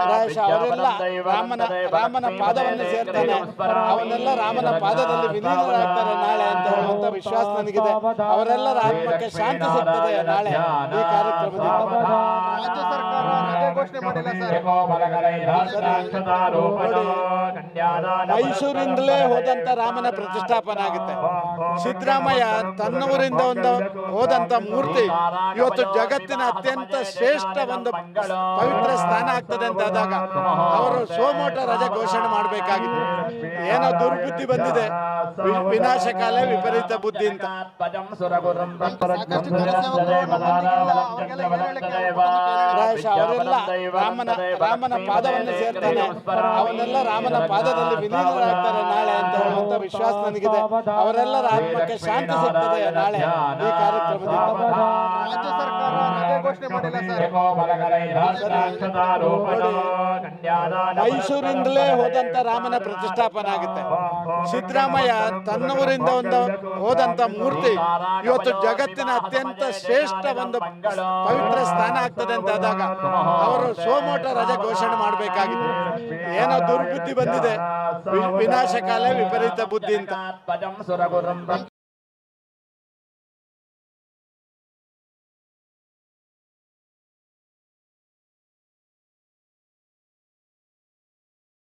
ಪ್ರಾಯಶಃ ಅವರೆಲ್ಲ ರಾಮನ ರಾಮನ ಪಾದವನ್ನು ಸೇರ್ತಾನೆ. ಅವನ್ನೆಲ್ಲ ರಾಮನ ಪಾದದಲ್ಲಿ ವಿಲೀನರಾಗ್ತಾರೆ ನಾಳೆ ಅಂತ ಹೇಳುವಂತ ವಿಶ್ವಾಸ ನನಗಿದೆ. ಅವರೆಲ್ಲರ ಆತ್ಮಕ್ಕೆ ಶಾಂತಿ ಸಿಗ್ತದೆ ನಾಳೆ ಈ ಕಾರ್ಯಕ್ರಮದಿಂದ ಮೈಸೂರಿಂದಲೇ ಹೋದಂತ ರಾಮನ ಪ್ರತಿಷ್ಠಾಪನೆ ಆಗುತ್ತೆ ಸಿದ್ದರಾಮಯ್ಯ ತನ್ನೂರಿಂದ ಒಂದು ಹೋದಂತ ಮೂರ್ತಿ. ಇವತ್ತು ಜಗತ್ತಿನ ಅತ್ಯಂತ ಶ್ರೇಷ್ಠ ಒಂದು ಪವಿತ್ರ ಸ್ಥಾನ ಆಗ್ತದೆ ಅಂತ ಆದಾಗ ಅವರು ಸೋಮೋಟ ರಜೆ ಘೋಷಣೆ ಮಾಡಬೇಕಾಗಿತ್ತು. ಏನೋ ದುರ್ಬುದ್ಧಿ ಬಂದಿದೆ. ವಿನಾಶಕಾಲ ವಿಪರೀತ ಬುದ್ಧಿ ಅಂತ. ಪ್ರಾಯಶಃ ಅವರೆಲ್ಲ ರಾಮನ ರಾಮನ ಪಾದವನ್ನು ಸೇರ್ತಾನೆ. ಅವನ್ನೆಲ್ಲ ರಾಮನ ಪಾದದಲ್ಲಿ ವಿಲೀನರಾಗ್ತಾರೆ ನಾಳೆ ಅಂತ ಹೇಳುವಂತ ವಿಶ್ವಾಸ ನನಗಿದೆ. ಅವರೆಲ್ಲರ ಆತ್ಮಕ್ಕೆ ಶಾಂತಿ ಸಿಗ್ತದೆ ನಾಳೆ ಈ ಕಾರ್ಯಕ್ರಮದಿಂದ ಮೈಸೂರಿಂದಲೇ ಹೋದಂತ ರಾಮನ ಪ್ರತಿಷ್ಠಾಪನೆ ಆಗುತ್ತೆ ಸಿದ್ದರಾಮಯ್ಯ ತನ್ನೂರಿಂದ ಒಂದು ಹೋದಂತ ಮೂರ್ತಿ ಇವತ್ತು ಜಗತ್ತಿನ ಅತ್ಯಂತ ಶ್ರೇಷ್ಠ ಒಂದು ಪವಿತ್ರ ಸ್ಥಾನ ಆಗ್ತದೆ ಅಂತ ಆದಾಗ ಅವರು ಸೋಮೋಟ ರಜೆ ಘೋಷಣೆ ಮಾಡಬೇಕಾಗಿತ್ತು. ಏನೋ ದುರ್ಬುದ್ಧಿ ಬಂದಿದೆ. ವಿನಾಶಕಾಲ ವಿಪರೀತ ಬುದ್ಧಿ ಅಂತ.